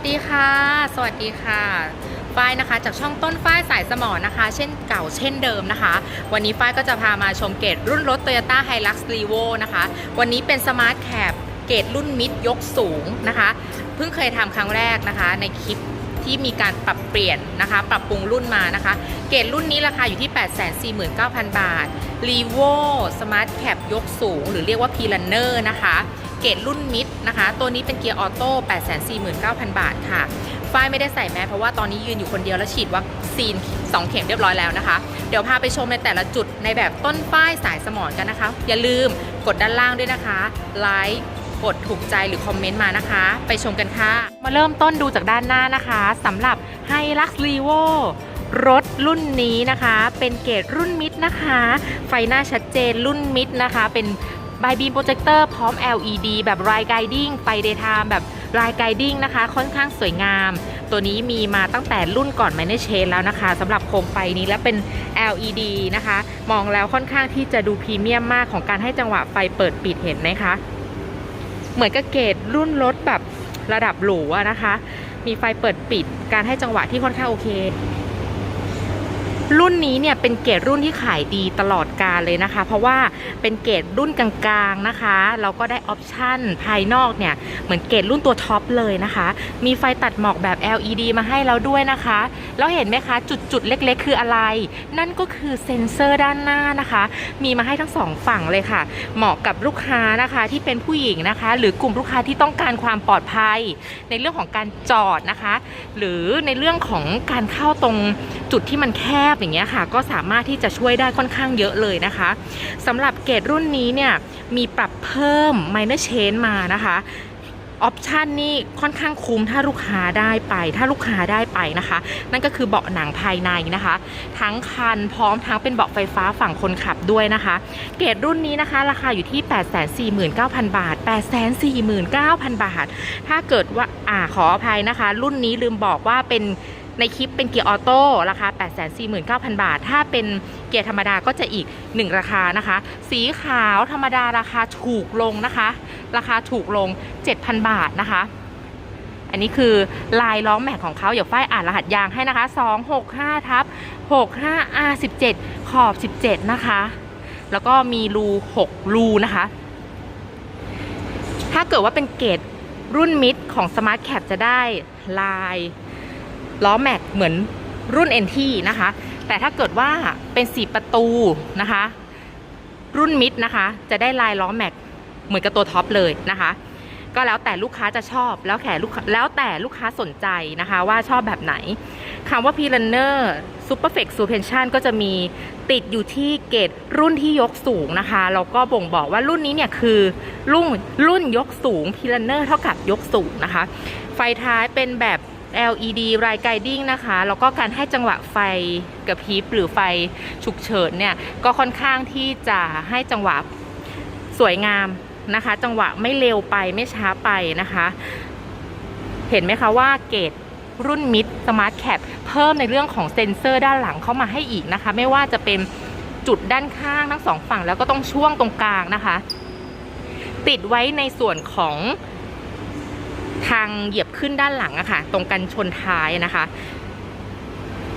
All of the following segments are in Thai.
วัสดีค่ะ สวัสดีค่ะฝ้ายนะคะ จากช่องต้นฝ้ายสายสมอนะคะ เช่นเก่าเช่นเดิมนะคะ วันนี้ฝ้ายก็จะพามาชมเกรดรุ่นรถ Toyota Hilux Revo นะคะ วันนี้เป็น Smart Cab เกรดรุ่นมิดยกสูงนะคะ เพิ่งเคยทำครั้งแรกนะคะ ในคลิปที่มีการปรับเปลี่ยนนะคะ ปรับปรุงรุ่นมานะคะ เกรดรุ่นนี้ราคาอยู่ที่ 849,000 บาท Revo Smart Cab ยกสูง หรือเรียกว่า p r u n n e r นะคะ เกรดรุ่นมิด นะคะ ตัวนี้เป็นเกียร์ออโต้849,000 บาทค่ะ ฝ้ายไม่ได้ใส่แมสเพราะว่าตอนนี้ยืนอยู่คนเดียวแล้วฉีดวัคซีน 2 เข็มเรียบร้อยแล้วนะคะ เดี๋ยวพาไปชมในแต่ละจุดในแบบต้นฝ้ายสายสมอนกันนะคะ อย่าลืมกดด้านล่างด้วยนะคะไลค์กดถูกใจหรือคอมเมนต์มานะคะ ไปชมกันค่ะ มาเริ่มต้นดูจากด้านหน้านะคะสำหรับ Hilux Revo รถรุ่นนี้นะคะ เป็นเกรดรุ่นมิดนะคะ ไฟหน้าชัดเจนรุ่นมิดนะคะ เป็น บายบีมโปรเจคเตอร์พร้อม LED แบบรายไกดิ้งไฟเดย์ไทม์แบบรายไกดิ้งนะคะ ค่อนข้างสวยงาม ตัวนี้มีมาตั้งแต่รุ่นก่อน m a n เ c h a n แล้วนะคะสำหรับโคมไฟนี้และเป็น LED นะคะ มองแล้วค่อนข้างที่จะดูพรีเมียมมากของการให้จังหวะไฟเปิดปิดเห็นไหมคะ เหมือนกับเกรดรุ่นรถแบบระดับหรูอะนะคะ มีไฟเปิดปิดการให้จังหวะที่ค่อนข้างโอเค รุ่นนี้เนี่ยเป็นเกรดรุ่นที่ขายดีตลอดกาลเลยนะคะ เพราะว่าเป็นเกรดรุ่นกลางๆนะคะเราก็ได้ออปชั่นภายนอกเนี่ยเหมือนเกรดรุ่นตัวท็อปเลยนะคะ มีไฟตัดหมอกแบบ LED มาให้เราด้วยนะคะ แล้วเห็นไหมคะ จุดๆ เล็กๆ คืออะไร นั่นก็คือเซ็นเซอร์ด้านหน้านะคะ มีมาให้ทั้งสองฝั่งเลยค่ะ เหมาะกับลูกค้านะคะที่เป็นผู้หญิงนะคะ หรือกลุ่มลูกค้าที่ต้องการความปลอดภัย ในเรื่องของการจอดนะคะ หรือในเรื่องของการเข้าตรงจุดที่มันแคบอย่างเงี้ยค่ะ ก็สามารถที่จะช่วยได้ค่อนข้างเยอะเลยนะคะสำหรับเกรดรุ่นนี้เนี่ยมีปรับเพิ่ม minor change มานะคะออปชันนี่ค่อนข้างคุ้มถ้าลูกค้าได้ไป ถ้าลูกค้าได้ไปนะคะ นั่นก็คือเบาะหนังภายในนะคะ ทั้งคันพร้อมทั้งเป็นเบาะไฟฟ้าฝั่งคนขับด้วยนะคะ เกรดรุ่นนี้นะคะ ราคาอยู่ที่ 849,000 บาท 849,000 บาท ถ้าเกิดว่าอ่าขออภัยนะคะ รุ่นนี้ลืมบอกว่าเป็น ในคลิปเป็นเกียร์ออโต้ราคา 849,000 บาท ถ้าเป็นเกียร์ธรรมดาก็จะอีก 1 ราคานะคะ สีขาวธรรมดาราคาถูกลงนะคะ ราคาถูกลง 7,000 บาทนะคะ อันนี้คือลายล้อแม็กของเขาเดี๋ยวฝ้ายอ่านรหัสยางให้นะคะ 265ทับ65 R17 ขอบ 17 นะคะ แล้วก็มีรู 6 รูนะคะ ถ้าเกิดว่าเป็นเกรดรุ่นมิดของ Smart Cap จะได้ลาย ล้อแม็กเหมือนรุ่น NT นะคะ แต่ถ้าเกิดว่าเป็นสีประตูนะคะ รุ่นมิดนะคะ จะได้ลายล้อแม็กเหมือนกับตัวท็อปเลยนะคะ ก็แล้วแต่ลูกค้าจะชอบแล้วแต่ลูกแล้วแต่ลูกค้าสนใจนะคะว่าชอบแบบไหนคำว่า p r u n n e r Superflex Suspension ก็จะมีติดอยู่ที่เกรดรุ่นที่ยกสูงนะคะแล้วก็บ่งบอกว่ารุ่นนี้เนี่ยคือรุ่นรุ่นยกสูง p r u n n e r เท่ากับยกสูงนะคะ ไฟท้ายเป็นแบบ LED ไรไกดิ้งนะคะ แล้วก็การให้จังหวะไฟกระพริบหรือไฟฉุกเฉินเนี่ย ก็ค่อนข้างที่จะให้จังหวะสวยงามนะคะ จังหวะไม่เร็วไปไม่ช้าไปนะคะ เห็นไหมคะว่าเกรดรุ่นมิดสมาร์ทแคปเพิ่มในเรื่องของเซ็นเซอร์ด้านหลังเข้ามาให้อีกนะคะ ไม่ว่าจะเป็นจุดด้านข้างทั้งสองฝั่งแล้วก็ต้องช่วงตรงกลางนะคะ ติดไว้ในส่วนของ ทางเหยียบขึ้นด้านหลังอะค่ะ ตรงกันชนท้ายนะคะ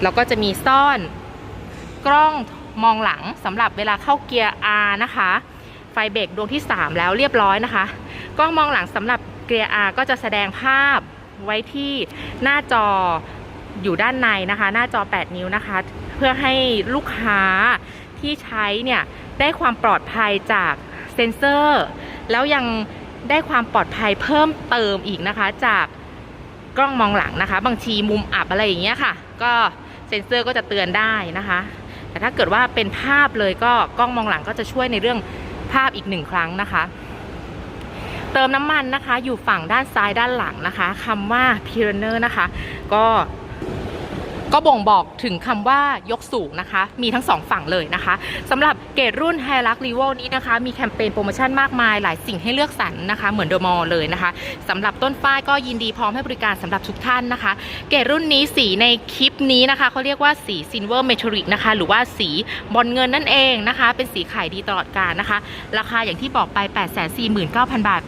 แล้วก็จะมีซ่อนกล้องมองหลังสำหรับเวลาเข้าเกียร์ R นะคะ ไฟเบรกดวงที่ 3 แล้วเรียบร้อยนะคะกล้องมองหลังสำหรับเกียร์ R ก็จะแสดงภาพไว้ที่หน้าจออยู่ด้านในนะคะ หน้าจอ 8 นิ้วนะคะ เพื่อให้ลูกค้าที่ใช้เนี่ยได้ความปลอดภัยจากเซ็นเซอร์ แล้วยัง ได้ความปลอดภัยเพิ่มเติมอีกนะคะ จากกล้องมองหลังนะคะ บางทีมุมอับอะไรอย่างเงี้ยค่ะ ก็เซ็นเซอร์ก็จะเตือนได้นะคะ แต่ถ้าเกิดว่าเป็นภาพเลยก็กล้องมองหลังก็จะช่วยในเรื่องภาพอีกหนึ่งครั้งนะคะ เติมน้ำมันนะคะ อยู่ฝั่งด้านซ้ายด้านหลังนะคะคำว่า p i r a n e r นะคะ ก็ ก็บ่งบอกถึงคำว่ายกสูงนะคะ มีทั้งสองฝั่งเลยนะคะสำหรับเกรดรุ่น h i l u x r e v o นี้นะคะ มีแคมเปญโปรโมชั่นมากมาย หลายสิ่งให้เลือกสรรนะคะ เหมือนเดอมอลเลยนะคะสำหรับต้นฝ้ายก็ยินดีพร้อมให้บริการสำหรับทุกท่านนะคะ เกรดรุ่นนี้สีในคลิปนี้นะคะเขาเรียกว่าสี Silver Metallic นะคะหรือว่าสีบอลเงินนั่นเองนะคะ เป็นสีขายดีตลอดกาลนะคะ ราคาอย่างที่บอกไป 849,000 บาท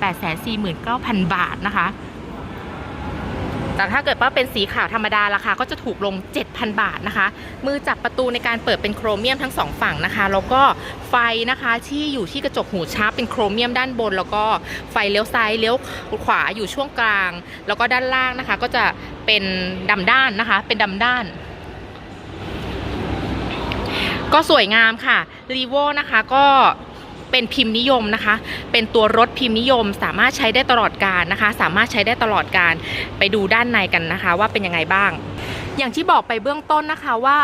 849,000 บาทนะคะ แต่ถ้าเกิดว่าเป็นสีขาวธรรมดาราคาก็จะถูกลง 7,000 บาทนะคะ มือจับประตูในการเปิดเป็นโครเมียมทั้งสองฝั่งนะคะ แล้วก็ไฟนะคะที่อยู่ที่กระจกหูชาร์ปเป็นโครเมียมด้านบน แล้วก็ไฟเลี้ยวซ้ายเลี้ยวขวาอยู่ช่วงกลาง แล้วก็ด้านล่างนะคะ ก็จะเป็นดำด้านนะคะ เป็นดำด้านก็สวยงามค่ะรีโวนะคะก็ เป็นพิมพ์นิยมนะคะ เป็นตัวรถพิมพ์นิยม สามารถใช้ได้ตลอดการนะคะ สามารถใช้ได้ตลอดการไปดูด้านในกันนะคะ ว่าเป็นยังไงบ้าง อย่างที่บอกไปเบื้องต้นนะคะว่า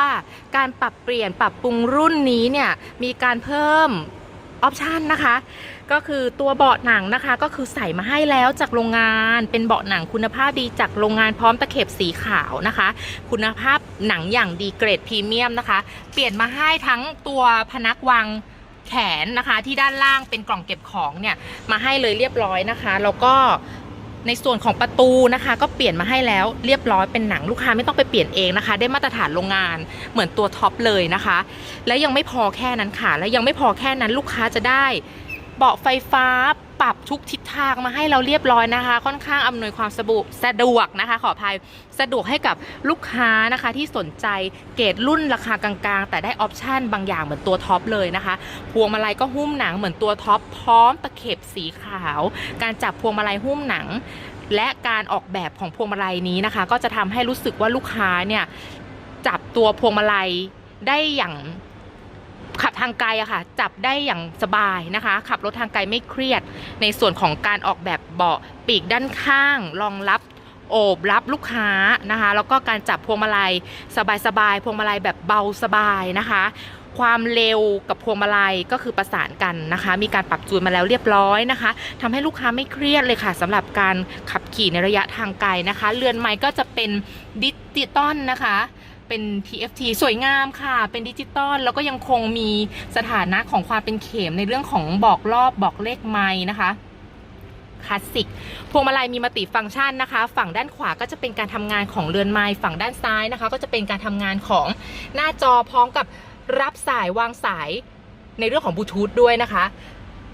การปรับเปลี่ยนปรับปรุงรุ่นนี้เนี่ยมีการเพิ่มออปชันนะคะ ก็คือตัวเบาะหนังนะคะ ก็คือใส่มาให้แล้วจากโรงงานเป็นเบาะหนังคุณภาพดีจากโรงงานพร้อมตะเข็บสีขาวนะคะ คุณภาพหนังอย่างดีเกรดพรีเมียมนะคะ เปลี่ยนมาให้ทั้งตัวพนักวาง แขนนะคะ ที่ด้านล่างเป็นกล่องเก็บของเนี่ยมาให้เลยเรียบร้อยนะคะ แล้วก็ในส่วนของประตูนะคะ ก็เปลี่ยนมาให้แล้วเรียบร้อยเป็นหนังลูกค้าไม่ต้องไปเปลี่ยนเองนะคะ ได้มาตรฐานโรงงานเหมือนตัวท็อปเลยนะคะ และยังไม่พอแค่นั้นค่ะ และยังไม่พอแค่นั้นลูกค้าจะได้เบาะไฟฟ้า ปรับทุกทิศทางมาให้เราเรียบร้อยนะคะ ค่อนข้างอำนวยความสะดวกสะดวกนะคะ ขออภัยสะดวกให้กับลูกค้านะคะที่สนใจเกรดรุ่นราคากลางๆ แต่ได้ออปชันบางอย่างเหมือนตัวท็อปเลยนะคะ พวงมาลัยก็หุ้มหนังเหมือนตัวท็อปพร้อมตะเข็บสีขาว การจับพวงมาลัยหุ้มหนัง และการออกแบบของพวงมาลัยนี้นะคะ ก็จะทำให้รู้สึกว่าลูกค้าเนี่ยจับตัวพวงมาลัยได้อย่าง ขับทางไกลอะค่ะ จับได้อย่างสบายนะคะ ขับรถทางไกลไม่เครียด ในส่วนของการออกแบบเบาะปีกด้านข้าง รองรับโอบรับลูกค้านะคะ แล้วก็การจับพวงมาลัยสบายๆพวงมาลัยแบบเบาสบายนะคะ ความเร็วกับพวงมาลัยก็คือประสานกันนะคะ มีการปรับจูนมาแล้วเรียบร้อยนะคะทำให้ลูกค้าไม่เครียดเลยค่ะสำหรับการขับขี่ในระยะทางไกลนะคะ เรือนไม้ก็จะเป็นดิจิตอลนะคะ เป็น TFT สวยงามค่ะ เป็นดิจิตอลแล้วก็ยังคงมีสถานะของความเป็นเข็มในเรื่องของบอกรอบบอกเลขไม้นะคะคลาสสิก พวงมาลัยมีมัลติฟังก์ชันนะคะ ฝั่งด้านขวาก็จะเป็นการทำงานของเรือนไม้ฝั่งด้านซ้ายนะคะ ก็จะเป็นการทำงานของหน้าจอพร้อมกับรับสายวางสายในเรื่องของบลูทูธด้วยนะคะ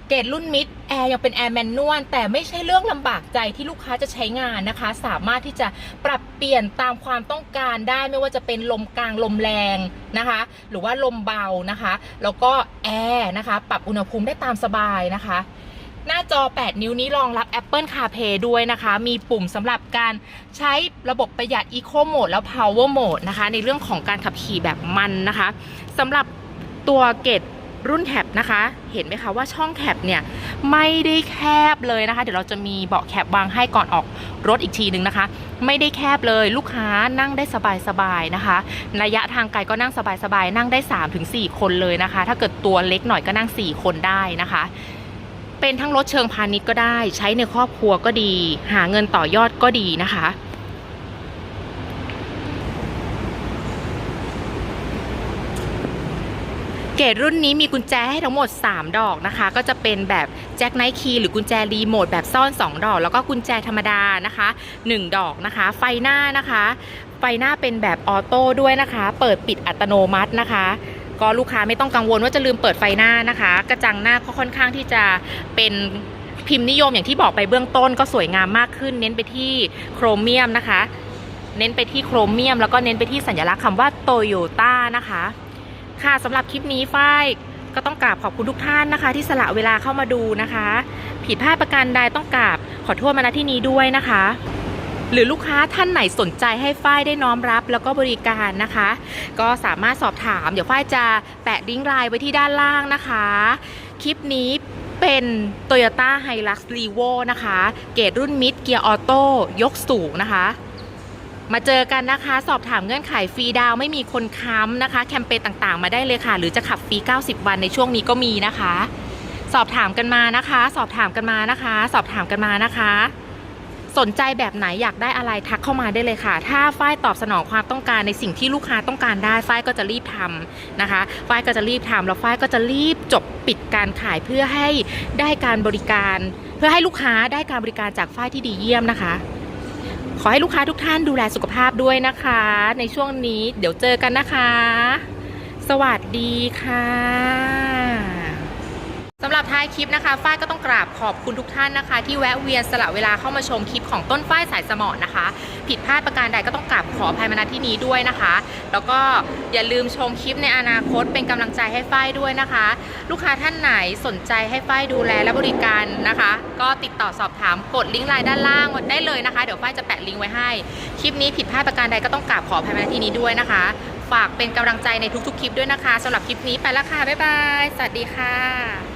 เกรดรุ่นมิดแอร์ยังเป็นแอร์แมนนวลแต่ไม่ใช่เรื่องลำบากใจที่ลูกค้าจะใช้งานนะคะ สามารถที่จะปรับเปลี่ยนตามความต้องการได้ไม่ว่าจะเป็นลมกลางลมแรงนะคะ หรือว่าลมเบานะคะ แล้วก็แอร์นะคะ ปรับอุณหภูมิได้ตามสบายนะคะหน้าจอ 8 นิ้วนี้รองรับ Apple CarPlay ด้วยนะคะ มีปุ่มสำหรับการใช้ระบบประหยัด Eco Mode แล้ว Power Mode นะคะ ในเรื่องของการขับขี่แบบมันนะคะสำหรับตัวเกต รุ่นแคปนะคะ เห็นไหมคะว่าช่องแคปเนี่ยไม่ได้แคบเลยนะคะ เดี๋ยวเราจะมีเบาะแคปวางให้ก่อนออกรถอีกทีนึงนะคะ ไม่ได้แคบเลยลูกค้านั่งได้สบายๆนะคะ ระยะทางไกลก็นั่งสบายๆนั่งได้ 3-4 คนเลยนะคะ ถ้าเกิดตัวเล็กหน่อยก็นั่ง 4 คนได้นะคะเป็นทั้งรถเชิงพาณิชย์ก็ได้ ใช้ในครอบครัวก็ดี หาเงินต่อยอดก็ดีนะคะ เกรดรุ่นนี้มีกุญแจให้ทั้งหมด 3 ดอกนะคะ ก็จะเป็นแบบแจ็คไนท์คีย์หรือกุญแจรีโมทแบบซ่อน 2 ดอก แล้วก็กุญแจธรรมดานะคะ 1 ดอกนะคะ ไฟหน้านะคะ ไฟหน้าเป็นแบบออโต้ด้วยนะคะ เปิดปิดอัตโนมัตินะคะก็ลูกค้าไม่ต้องกังวลว่าจะลืมเปิดไฟหน้านะคะ กระจังหน้าก็ค่อนข้างที่จะเป็นพิมพ์นิยมอย่างที่บอกไปเบื้องต้นก็สวยงามมากขึ้น เน้นไปที่โครเมียมนะคะ เน้นไปที่โครเมียม แล้วก็เน้นไปที่สัญลักษณ์คำว่าโตโยต้านะคะ ค่ะสำหรับคลิปนี้ฝ้ายก็ต้องกราบขอบคุณทุกท่านนะคะ ที่สละเวลาเข้ามาดูนะคะ ผิดพลาดประการใดต้องกราบขอโทษมาณที่นี้ด้วยนะคะ หรือลูกค้าท่านไหนสนใจให้ฝ้ายได้น้อมรับแล้วก็บริการนะคะ ก็สามารถสอบถาม เดี๋ยวฝ้ายจะแปะลิงก์ไลน์ไว้ที่ด้านล่างนะคะ คลิปนี้เป็น Toyota Hilux Revo นะคะ เกรดรุ่นมิดเกียร์ออโต้ยกสูงนะคะ มาเจอกันนะคะ สอบถามเงื่อนไขฟรีดาวไม่มีคนค้ำนะคะ แคมเปญต่างๆ มาได้เลยค่ะ หรือจะขับฟรี 90 วันในช่วงนี้ก็มีนะคะ สอบถามกันมานะคะ สอบถามกันมานะคะ สอบถามกันมานะคะ สนใจแบบไหนอยากได้อะไรทักเข้ามาได้เลยค่ะ ถ้าฝ้ายตอบสนองความต้องการในสิ่งที่ลูกค้าต้องการได้ฝ้ายก็จะรีบทำนะคะฝ้ายก็จะรีบทำแล้วฝ้ายก็จะรีบจบปิดการขายเพื่อให้ได้การบริการ เพื่อให้ลูกค้าได้การบริการจากฝ้ายที่ดีเยี่ยมนะคะ อให้ลูกค้าทุกท่านดูแลสุขภาพด้วยนะคะ ในช่วงนี้เดี๋ยวเจอกันนะคะ สวัสดีค่ะายคลิปนะคะ ฝ้ายก็ต้องกราบขอบคุณทุกท่านนะคะ ที่แวะเวียนสละเวลาเข้ามาชมคลิปของต้นฝ้ายสายสมอนะคะ ผิดพลาดประการใดก็ต้องกราบขออภัยมาณที่นี้ด้วยนะคะ แล้วก็อย่าลืมชมคลิปในอนาคตเป็นกำลังใจให้ฝ้ายด้วยนะคะ ลูกค้าท่านไหนสนใจให้ฝ้ายดูแลและบริการนะคะ ก็ติดต่อสอบถามกดลิงก์ไลน์ด้านล่างได้เลยนะคะ เดี๋ยวฝ้ายจะแปะลิงก์ไว้ให้ คลิปนี้ผิดพลาดประการใดก็ต้องกราบขออภัยมาณที่นี้ด้วยนะคะ ฝากเป็นกำลังใจในทุกๆ คลิปด้วยนะคะสำหรับคลิปนี้ไปแล้วค่ะบ๊ายบาย สวัสดีค่ะ